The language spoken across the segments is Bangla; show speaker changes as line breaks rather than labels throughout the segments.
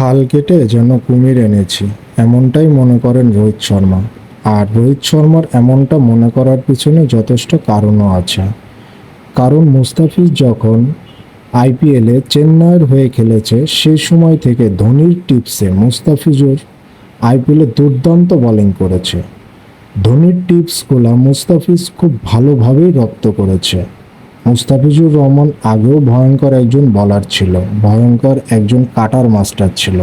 খাল কেটে যেন কুমির এনেছি, এমনটাই মনে করেন রোহিত শর্মা। আর রোহিত শর্মার এমনটা মনে করার পিছনে যথেষ্ট কারণও আছে। কারণ মুস্তাফিজ যখন আইপিএলে চেন্নাইয়ের হয়ে খেলেছে সেই সময় থেকে ধোনির টিপসে মুস্তাফিজুর আইপিএলে দুর্দান্ত বোলিং করেছে। ধোনির টিপসগুলো মুস্তাফিজ খুব ভালোভাবেই রপ্ত করেছে। মুস্তাফিজুর রহমান আগেও ভয়ঙ্কর একজন বলার ছিল, ভয়ঙ্কর একজন কাটার মাস্টার ছিল।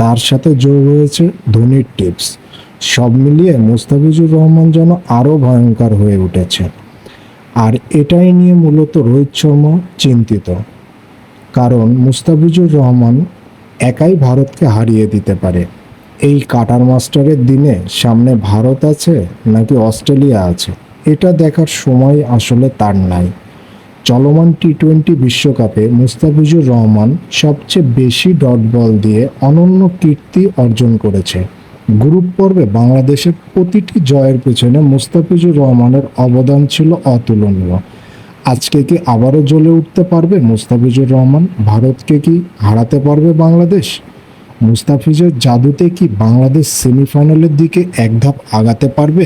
তার সাথে যোগ হয়েছে ধোনির টিপস সব মিলিয়ে মুস্তাফিজুর রহমান যেন আরও ভয়ঙ্কর হয়ে উঠেছে। আর এটাই নিয়ে মূলত রোহিত শর্মা চিন্তিত। কারণ মুস্তাফিজুর রহমান একাই ভারতকে হারিয়ে দিতে পারে। এই কাটার মাস্টারের দিনে সামনে ভারত আছে নাকি অস্ট্রেলিয়া আছে, এটা দেখার সময় আসলে তার নাই। চলমান টি টোয়েন্টি বিশ্বকাপে মুস্তাফিজুর রহমান সবচেয়ে বেশি ডট বল দিয়ে অনন্য কীর্তি অর্জন করেছে। গ্রুপ পর্বে বাংলাদেশের প্রতিটি জয়ের পেছনে মুস্তাফিজুর রহমানের অবদান ছিল অতুলনীয়। আজকে কি আবারও জ্বলে উঠতে পারবে মুস্তাফিজুর রহমান? ভারতকে কি হারাতে পারবে বাংলাদেশ? মুস্তাফিজের জাদুতে কি বাংলাদেশ সেমিফাইনালের দিকে এক ধাপ আগাতে পারবে?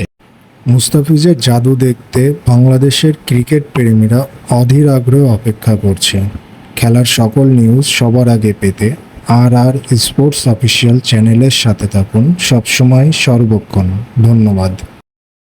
মুস্তাফিজের জাদু দেখতে বাংলাদেশের ক্রিকেট প্রেমীরা অধীর আগ্রহে অপেক্ষা করছে। খেলার সকল নিউজ সবার আগে পেতে আর আর স্পোর্টস অফিসিয়াল চ্যানেলের সাথে থাকুন। সবসময় সর্বক্ষণ। ধন্যবাদ।